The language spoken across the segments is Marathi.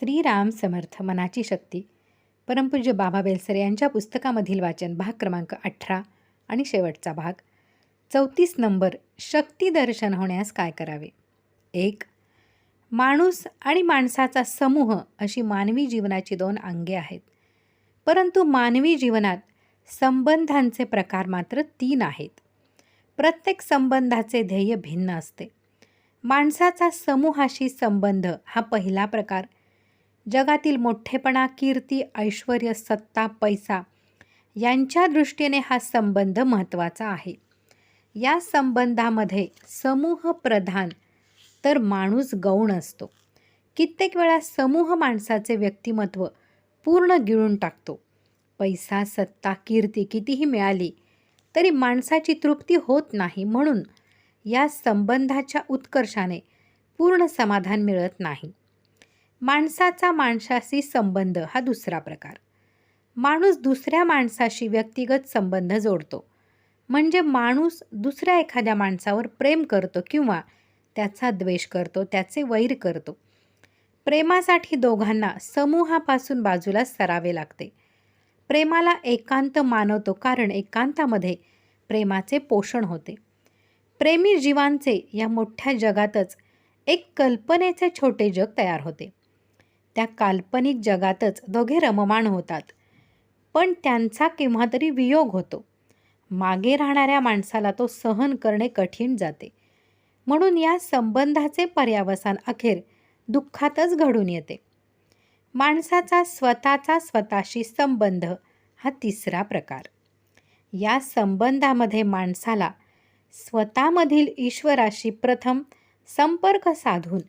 श्रीराम समर्थ मनाची शक्ती. परमपूज्य बाबा बेलसरे यांच्या पुस्तकामधील वाचन भाग क्रमांक अठरा आणि शेवटचा भाग. चौतीस नंबर शक्ती दर्शन होण्यास काय करावे? एक माणूस आणि माणसाचा समूह अशी मानवी जीवनाची दोन अंगे आहेत. परंतु मानवी जीवनात संबंधांचे प्रकार मात्र तीन आहेत. प्रत्येक संबंधाचे ध्येय भिन्न असते. माणसाचा समूहाशी संबंध हा पहिला प्रकार जगातील मोठेपणा कीर्ती ऐश्वर सत्ता पैसा यांच्या दृष्टीने हा संबंध महत्त्वाचा आहे. या संबंधामध्ये समूह प्रधान तर माणूस गौण असतो. कित्येक वेळा समूह माणसाचे व्यक्तिमत्व पूर्ण गिळून टाकतो. पैसा सत्ता कीर्ती कितीही मिळाली तरी माणसाची तृप्ती होत नाही म्हणून या संबंधाच्या उत्कर्षाने पूर्ण समाधान मिळत नाही. माणसाचा माणसाशी संबंध हा दुसरा प्रकार. माणूस दुसऱ्या माणसाशी व्यक्तिगत संबंध जोडतो. म्हणजे माणूस दुसऱ्या एखाद्या माणसावर प्रेम करतो किंवा त्याचा द्वेष करतो त्याचे वैर करतो. प्रेमासाठी दोघांना समूहापासून बाजूला सरावे लागते. प्रेमाला एकांत मानवतो कारण एकांतामध्ये प्रेमाचे पोषण होते. प्रेमी जीवांचे या मोठ्या जगातच एक कल्पनेचे छोटे जग तयार होते. त्या काल्पनिक जगातच दोघे रममाण होतात. पण त्यांचा केव्हा तरी वियोग होतो. मागे राहणाऱ्या माणसाला तो सहन करणे कठीण जाते. म्हणून या संबंधाचे पर्यावसान अखेर दुःखातच घडून येते. माणसाचा स्वतःचा स्वतःशी संबंध हा तिसरा प्रकार. या संबंधामध्ये माणसाला स्वतःमधील ईश्वराशी प्रथम संपर्क साधून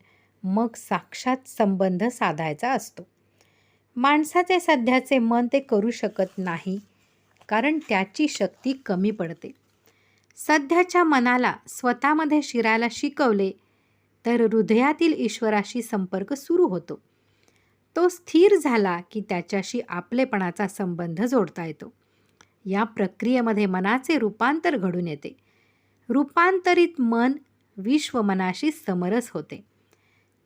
मग साक्षात संबंध साधायचा असतो. माणसाचे सध्याचे मन ते करू शकत नाही कारण त्याची शक्ती कमी पडते. सध्याच्या मनाला स्वतःमध्ये शिरायला शिकवले तर हृदयातील ईश्वराशी संपर्क सुरू होतो. तो स्थिर झाला की त्याच्याशी आपलेपणाचा संबंध जोडता येतो. या प्रक्रियेमध्ये मनाचे रूपांतर घडून येते. रूपांतरित मन विश्वमनाशी समरस होते.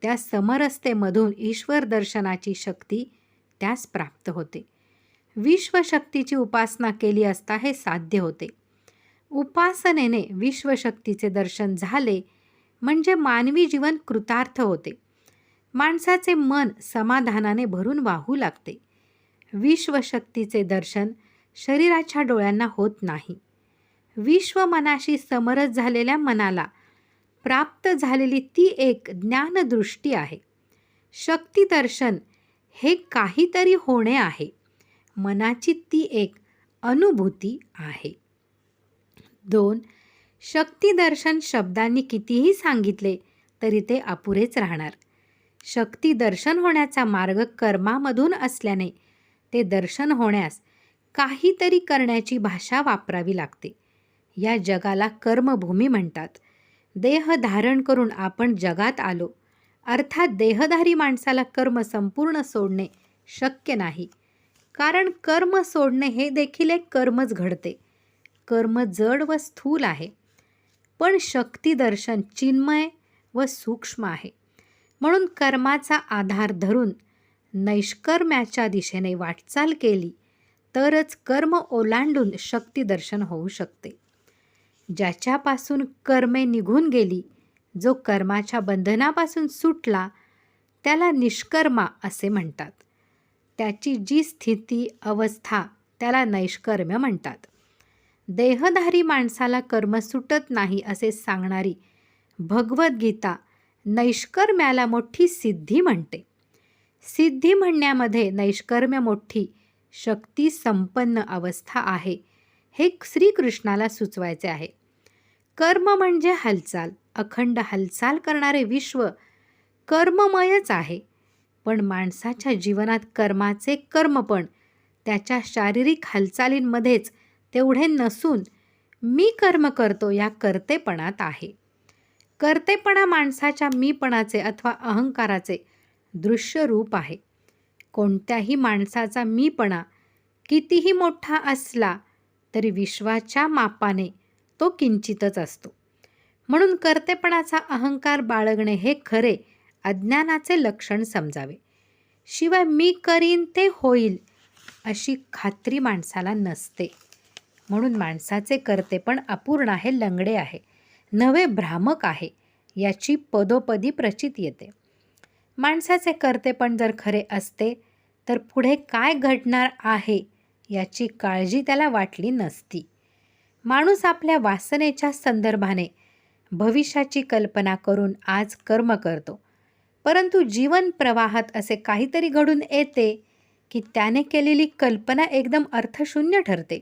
त्या समरसतेमधून ईश्वर दर्शनाची शक्ती त्यास प्राप्त होते. विश्वशक्तीची उपासना केली असता हे साध्य होते. उपासनेने विश्वशक्तीचे दर्शन झाले म्हणजे मानवी जीवन कृतार्थ होते. माणसाचे मन समाधानाने भरून वाहू लागते. विश्वशक्तीचे दर्शन शरीराच्या डोळ्यांना होत नाही. विश्वमनाशी समरस झालेल्या मनाला प्राप्त झालेली ती एक ज्ञानदृष्टी आहे. शक्तिदर्शन हे काहीतरी होणे आहे. मनाची ती एक अनुभूती आहे. दोन शक्तिदर्शन शब्दांनी कितीही सांगितले तरी ते अपुरेच राहणार. शक्तिदर्शन होण्याचा मार्ग कर्मामधून असल्याने ते दर्शन होण्यास काहीतरी करण्याची भाषा वापरावी लागते. या जगाला कर्मभूमी म्हणतात. देह धारण करून आपण जगात आलो. अर्थात देहधारी माणसाला कर्म संपूर्ण सोडणे शक्य नाही. कारण कर्म सोडणे हे देखील एक कर्मच घडते. कर्म जड व स्थूल आहे. पण शक्तिदर्शन चिन्मय व सूक्ष्म आहे. म्हणून कर्माचा आधार धरून नैष्कर्म्याच्या दिशेने वाटचाल केली तरच कर्म ओलांडून शक्तिदर्शन होऊ शकते. ज्याच्यापासून कर्मे निघून गेली जो कर्माच्या बंधनापासून सुटला त्याला निष्कर्मा असे म्हणतात. त्याची जी स्थिती अवस्था त्याला नैष्कर्म्य म्हणतात. देहधारी माणसाला कर्म सुटत नाही असे सांगणारी भगवद्गीता नैष्कर्म्याला मोठी सिद्धी म्हणते. सिद्धी म्हणण्यामध्ये नैष्कर्म्य मोठी शक्ती संपन्न अवस्था आहे हे श्रीकृष्णाला सुचवायचे आहे. कर्म म्हणजे हालचाल अखंड हालचाल करणारे विश्व कर्ममयच आहे. पण माणसाच्या जीवनात कर्माचे कर्मपण त्याच्या शारीरिक हालचालींमध्येच तेवढे नसून मी कर्म करतो या कर्तेपणात आहे. कर्तेपणा माणसाच्या मीपणाचे अथवा अहंकाराचे दृश्य रूप आहे. कोणत्याही माणसाचा मीपणा कितीही मोठा असला तरी विश्वाच्या मापाने तो किंचितच असतो. म्हणून कर्तेपणाचा अहंकार बाळगणे हे खरे अज्ञानाचे लक्षण समजावे. शिवाय मी करीन ते होईल अशी खात्री माणसाला नसते. म्हणून माणसाचे कर्तेपण अपूर्ण आहे लंगडे आहे नवे भ्रामक आहे याची पदोपदी प्रचित येते. माणसाचे कर्तेपण जर खरे असते तर पुढे काय घडणार आहे याची काळजी त्याला वाटली नसती. माणूस आपल्या वासनेच्या संदर्भाने भविष्याची कल्पना करून आज कर्म करतो. परंतु जीवन प्रवाहात असे काहीतरी घडून येते की त्याने केलेली कल्पना एकदम अर्थशून्य ठरते.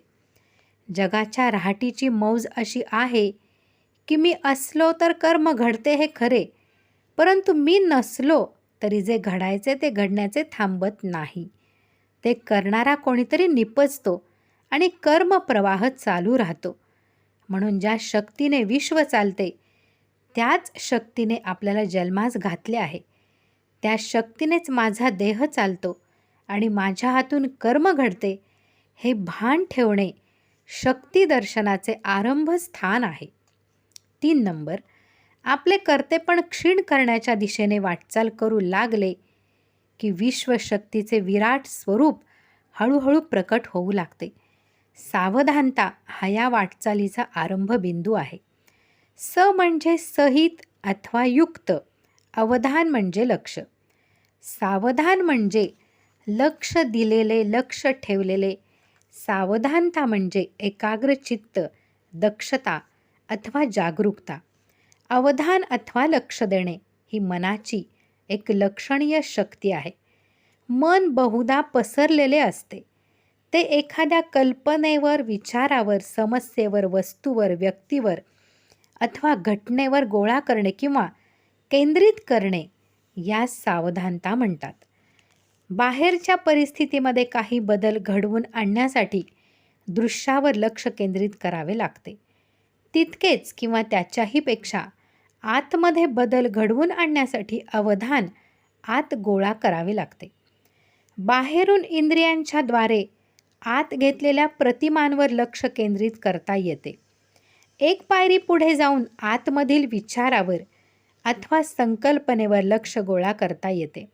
जगाच्या राहाटीची मौज अशी आहे की मी असलो तर कर्म घडते हे खरे परंतु मी नसलो तरी जे घडायचे ते घडण्याचे थांबत नाही. ते करणारा कोणीतरी निपजतो. आणि कर्मप्रवाह चालू राहतो. म्हणून ज्या शक्तीने विश्व चालते त्याच शक्तीने आपल्याला जन्मास घातले आहे. त्या शक्तीनेच माझा देह चालतो आणि माझ्या हातून कर्म घडते हे भान ठेवणे शक्ती दर्शनाचे आरंभस्थान आहे. तीन नंबर आपले कर्तेपण क्षीण करण्याच्या दिशेने वाटचाल करू लागले की विश्वशक्तीचे विराट स्वरूप हळूहळू प्रकट होऊ लागते. सावधानता हा या वाटचालीचा आरंभ बिंदू आहे. स म्हणजे सहित अथवा युक्त अवधान म्हणजे लक्ष. सावधान म्हणजे लक्ष दिलेले लक्ष ठेवलेले. सावधानता म्हणजे एकाग्रचित्त दक्षता अथवा जागरूकता. अवधान अथवा लक्ष देणे ही मनाची एक लक्षणीय शक्ती आहे. मन बहुधा पसरलेले असते. ते एखाद्या कल्पनेवर विचारावर समस्येवर वस्तूवर व्यक्तीवर अथवा घटनेवर गोळा करणे किंवा केंद्रित करणे यास सावधानता म्हणतात. बाहेरच्या परिस्थितीमध्ये काही बदल घडवून आणण्यासाठी दृश्यावर लक्ष केंद्रित करावे लागते. तितकेच किंवा त्याच्याहीपेक्षा आतमध्ये बदल घडवून आणण्यासाठी अवधान आत गोळा करावे लागते. बाहेरून इंद्रियांच्या द्वारे आत घेतलेल्या प्रतिमांवर लक्ष केंद्रित करता येते. एक पायरी पुढे जाऊन आतमधील विचारावर अथवा संकल्पनेवर लक्ष गोळा करता येते.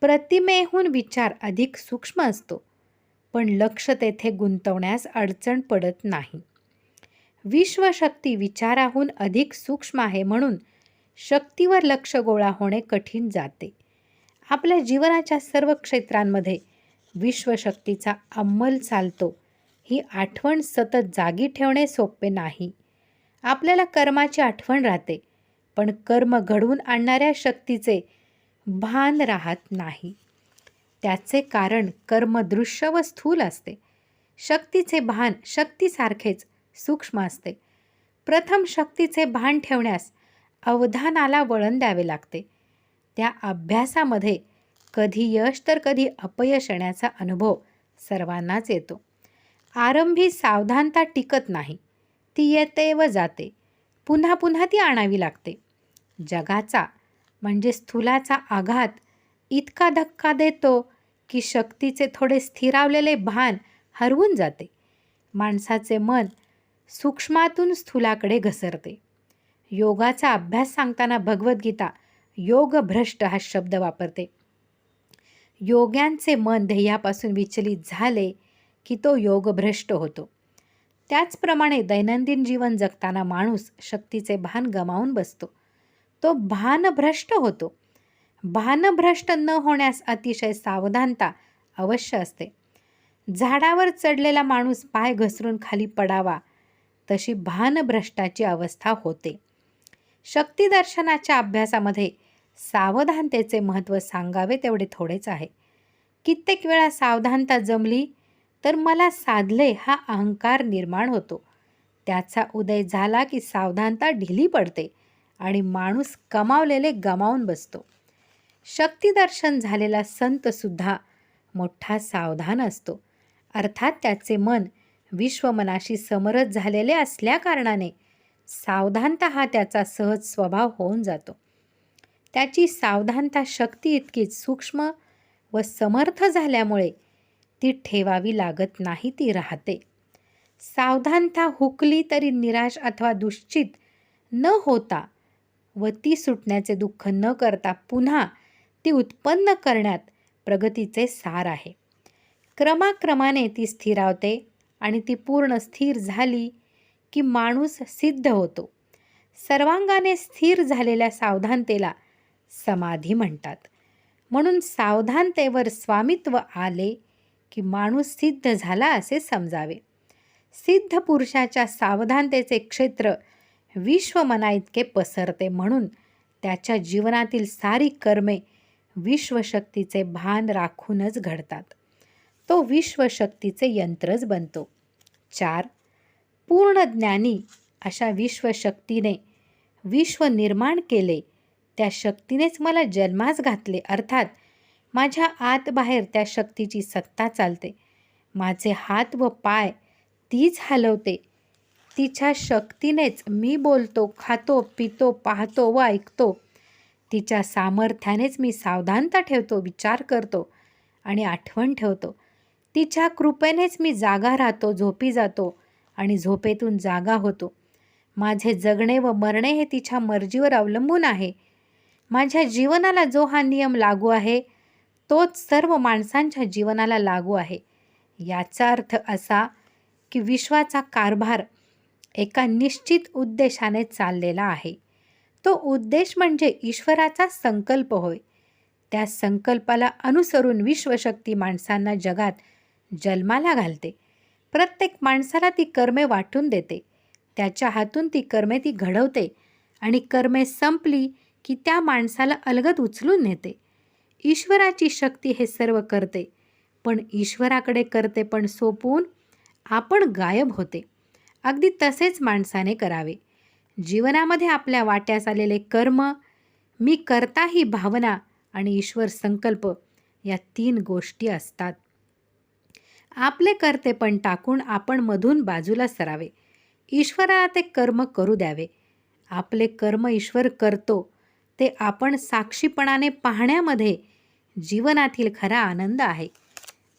प्रतिमेहून विचार अधिक सूक्ष्म असतो पण लक्ष तेथे गुंतवण्यास अडचण पडत नाही. विश्वशक्ती विचाराहून अधिक सूक्ष्म आहे म्हणून शक्तीवर लक्ष गोळा होणे कठीण जाते. आपल्या जीवनाच्या सर्व क्षेत्रांमध्ये विश्वशक्तीचा अंमल चालतो. ही आठवण सतत जागी ठेवणे सोपे नाही. आपल्याला कर्माची आठवण राहते पण कर्म घडवून आणणाऱ्या शक्तीचे भान राहत नाही. त्याचे कारण कर्म दृश्य व स्थूल असते. शक्तीचे भान शक्तीसारखेच सूक्ष्म असते. प्रथम शक्तीचे भान ठेवण्यास अवधानाला वळण द्यावे लागते. त्या अभ्यासामध्ये कधी यश तर कधी अपयश येण्याचा अनुभव सर्वांनाच येतो. आरंभी सावधानता टिकत नाही. ती येते व जाते. पुन्हा पुन्हा ती आणावी लागते. जगाचा म्हणजे स्थूलाचा आघात इतका धक्का देतो की शक्तीचे थोडे स्थिरावलेले भान हरवून जाते. माणसाचे मन सूक्ष्मातून स्थूलाकडे घसरते. योगाचा अभ्यास सांगताना भगवद्गीता योगभ्रष्ट हा शब्द वापरते. योग्यांचे मन ध्येयापासून विचलित झाले की तो योगभ्रष्ट होतो. त्याचप्रमाणे दैनंदिन जीवन जगताना माणूस शक्तीचे भान गमावून बसतो. तो भानभ्रष्ट होतो. भानभ्रष्ट न होण्यास अतिशय सावधानता अवश्य असते. झाडावर चढलेला माणूस पाय घसरून खाली पडावा तशी भानभ्रष्टाची अवस्था होते. शक्तिदर्शनाच्या अभ्यासामध्ये सावधानतेचे महत्त्व सांगावे तेवढे थोडेच आहे. कित्येक वेळा सावधानता जमली तर मला साधले हा अहंकार निर्माण होतो. त्याचा उदय झाला की सावधानता ढिली पडते आणि माणूस कमावलेले गमावून बसतो. शक्तिदर्शन झालेला संतसुद्धा मोठा सावधान असतो. अर्थात त्याचे मन विश्वमनाशी समरस झालेले असल्याकारणाने सावधानता हा त्याचा सहज स्वभाव होऊन जातो. त्याची सावधानता शक्ती इतकीच सूक्ष्म व समर्थ झाल्यामुळे ती ठेवावी लागत नाही ती राहते. सावधानता हुकली तरी निराश अथवा दुश्चित न होता व ती सुटण्याचे दुःख न करता पुन्हा ती उत्पन्न करण्यात प्रगतीचे सार आहे. क्रमाक्रमाने ती स्थिरावते आणि ती पूर्ण स्थिर झाली की माणूस सिद्ध होतो. सर्वांगाने स्थिर झालेल्या सावधानतेला समाधी म्हणतात. म्हणून सावधानतेवर स्वामित्व आले की माणूस सिद्ध झाला असे समजावे. सिद्ध पुरुषाच्या सावधानतेचे क्षेत्र विश्वमना इतके पसरते म्हणून त्याच्या जीवनातील सारी कर्मे विश्वशक्तीचे भान राखूनच घडतात. तो विश्वशक्तीचे यंत्रच बनतो. चार पूर्ण ज्ञानी अशा विश्वशक्तीने विश्व निर्माण केले त्या शक्तीनेच मला जन्मास घातले अर्थात माझ्या आत बाहेर त्या शक्तीची सत्ता चालते. माझे हात व पाय तीच हलवते. तिच्या शक्तीनेच मी बोलतो खातो पितो पाहतो व ऐकतो. तिच्या सामर्थ्यानेच मी सावधानता ठेवतो विचार करतो आणि आठवण ठेवतो. तिच्या कृपेनेच मी जागा राहतो झोपी जातो आणि झोपेतून जागा होतो. माझे जगणे व मरणे हे तिच्या मर्जीवर अवलंबून आहे. माझ्या जीवनाला जो हा नियम लागू आहे तोच सर्व माणसांच्या जीवनाला लागू आहे. याचा अर्थ असा की विश्वाचा कारभार एका निश्चित उद्देशाने चाललेला आहे. तो उद्देश म्हणजे ईश्वराचा संकल्प होय. त्या संकल्पाला अनुसरून विश्वशक्ती माणसांना जगात जन्माला घालते. प्रत्येक माणसाला ती कर्मे वाटून देते. त्याच्या हातून ती कर्मे ती घडवते आणि कर्मे संपली की त्या माणसाला अलगद उचलून नेते. ईश्वराची शक्ती हे सर्व करते. पण ईश्वराकडे करते पण सोपवून आपण गायब होते. अगदी तसेच माणसाने करावे. जीवनामध्ये आपल्या वाट्यास आलेले कर्म मी करता ही भावना आणि ईश्वर संकल्प या तीन गोष्टी असतात. आपले करते पण टाकून आपण मधून बाजूला सरावे. ईश्वराला ते कर्म करू द्यावे. आपले कर्म ईश्वर करतो. ते आपण साक्षीपणाने पाहण्यामध्ये जीवनातील खरा आनंद आहे.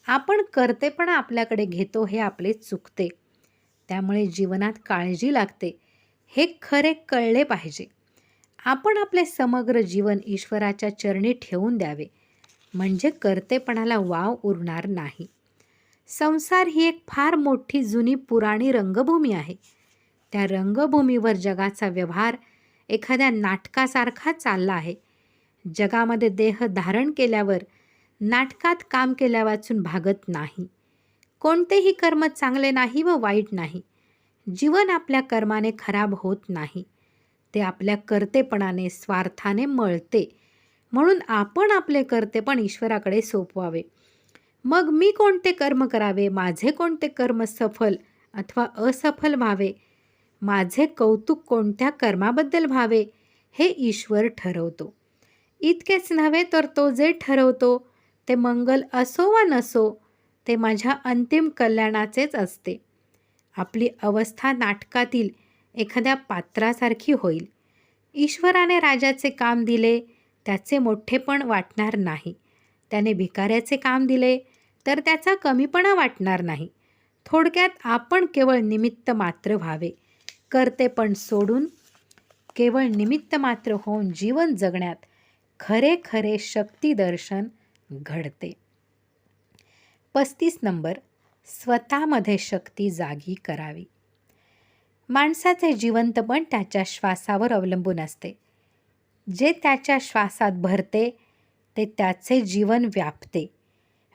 आपण करतेपणा आपल्याकडे घेतो हे आपले चुकते. त्यामुळे जीवनात काळजी लागते. हे खरे कळले पाहिजे. आपण आपले समग्र जीवन ईश्वराच्या चरणी ठेवून द्यावे. म्हणजे करतेपणाला वाव उरणार नाही. संसार ही एक फार मोठी जुनी पुराणी रंगभूमी आहे. त्या रंगभूमीवर जगाचा व्यवहार एखाद्या नाटकासारखा चालला आहे. जगामध्ये देह धारण केल्यावर नाटकात काम केल्यावाचून भागत नाही. कोणतेही कर्म चांगले नाही व वाईट नाही. जीवन आपल्या कर्माने खराब होत नाही. ते आपल्या कर्तेपणाने स्वार्थाने मळते. म्हणून आपण आपले कर्तेपण ईश्वराकडे सोपवावे. मग मी कोणते कर्म करावे? माझे कोणते कर्म सफल अथवा असफल व्हावे? माझे कौतुक कोणत्या कर्माबद्दल व्हावे हे ईश्वर ठरवतो. इतकेच नव्हे तर तो जे ठरवतो ते मंगल असो वा नसो ते माझ्या अंतिम कल्याणाचेच असते. आपली अवस्था नाटकातील एखाद्या पात्रासारखी होईल. ईश्वराने राजाचे काम दिले त्याचे मोठेपण वाटणार नाही. त्याने भिकाऱ्याचे काम दिले तर त्याचा कमीपणा वाटणार नाही. थोडक्यात आपण केवळ निमित्त मात्र व्हावे. करतेपण सोडून केवळ निमित्त मात्र होऊन जीवन जगण्यात खरे खरे शक्तिदर्शन घडते. पस्तीस नंबर स्वतःमध्ये शक्ती जागी करावी. माणसाचे जिवंतपण त्याच्या श्वासावर अवलंबून असते. जे त्याच्या श्वासात भरते ते त्याचे जीवन व्यापते.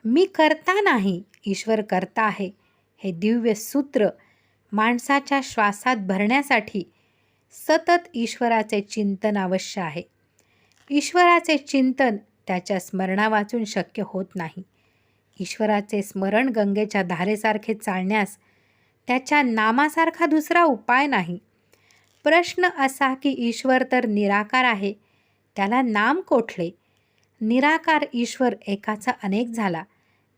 मी करता नाही ईश्वर करता आहे हे दिव्य सूत्र माणसाच्या श्वासात भरण्यासाठी सतत ईश्वराचे चिंतन अवश्य आहे. ईश्वराचे चिंतन त्याच्या स्मरणा वाचून शक्य होत नाही. ईश्वराचे स्मरण गंगेच्या धारेसारखे चालण्यास त्याच्या नामासारखा दुसरा उपाय नाही. प्रश्न असा की ईश्वर तर निराकार आहे त्याला नाम कोठले? निराकार ईश्वर एकाचा अनेक झाला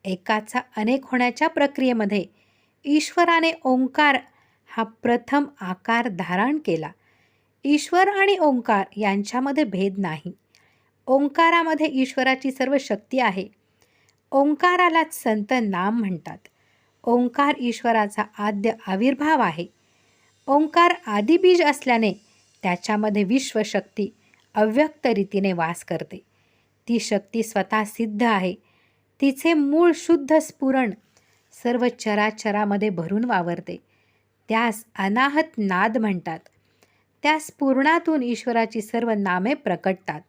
एकाचा अनेक होण्याच्या प्रक्रियेमध्ये ईश्वराने ओंकार हा प्रथम आकार धारण केला. ईश्वर आणि ओंकार यांच्यामध्ये भेद नाही. ओंकारामध्ये ईश्वराची सर्व शक्ती आहे. ओंकारालाच संत नाम म्हणतात. ओंकार ईश्वराचा आद्य आविर्भाव आहे. ओंकार आदिबीज असल्याने त्याच्यामध्ये विश्वशक्ती अव्यक्त रीतीने वास करते. ती शक्ती स्वतः सिद्ध आहे. तिचे मूळ शुद्ध स्फुरण सर्व चराचरामध्ये भरून वावरते. त्यास अनाहत नाद म्हणतात. त्यास पूर्णातून ईश्वराची सर्व नामे प्रकटतात.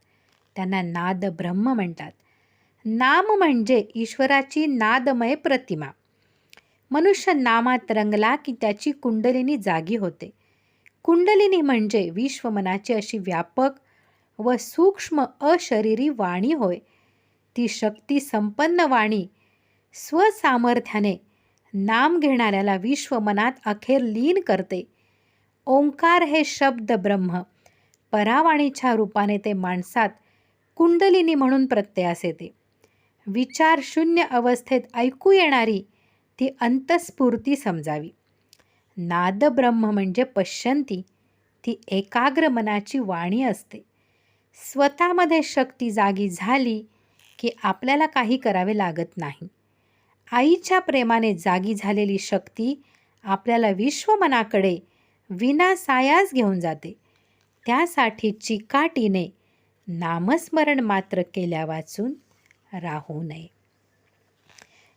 त्यांना नाद ब्रह्म म्हणतात. नाम म्हणजे ईश्वराची नादमय प्रतिमा. मनुष्य नामात रंगला की त्याची कुंडलिनी जागी होते. कुंडलिनी म्हणजे विश्वमनाची अशी व्यापक व सूक्ष्म अशरीरी वाणी होय. ती शक्ती संपन्न वाणी स्वसामर्थ्याने नाम घेणाऱ्याला विश्व मनात अखेर लीन करते. ओंकार हे शब्द ब्रह्म. परावाणीच्या रूपाने ते माणसात कुंडलिनी म्हणून प्रत्ययास येते. विचार शून्य अवस्थेत ऐकू येणारी ती अंतस्फूर्ती समजावी. नादब्रह्म म्हणजे पश्यंती. ती एकाग्र मनाची वाणी असते. स्वतःमध्ये शक्ती जागी झाली की आपल्याला काही करावे लागत नाही. आईच्या प्रेमाने जागी झालेली शक्ती आपल्याला विश्वमनाकडे विनासायास घेऊन जाते. त्यासाठी चिकाटीने नामस्मरण मात्र केल्या वाचून राहू नये.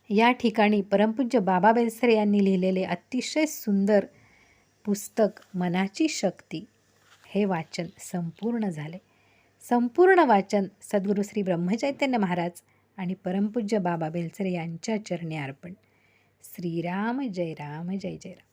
या ठिकाणी परमपूज्य बाबा बेलसरे यांनी लिहिलेले अतिशय सुंदर पुस्तक मनाची शक्ती हे वाचन संपूर्ण झाले. संपूर्ण वाचन सद्गुरू श्री ब्रह्मचैतन्य महाराज आणि परमपूज्य बाबा बेलसरे यांच्या चरणी अर्पण. श्रीराम जय राम जय जय राम.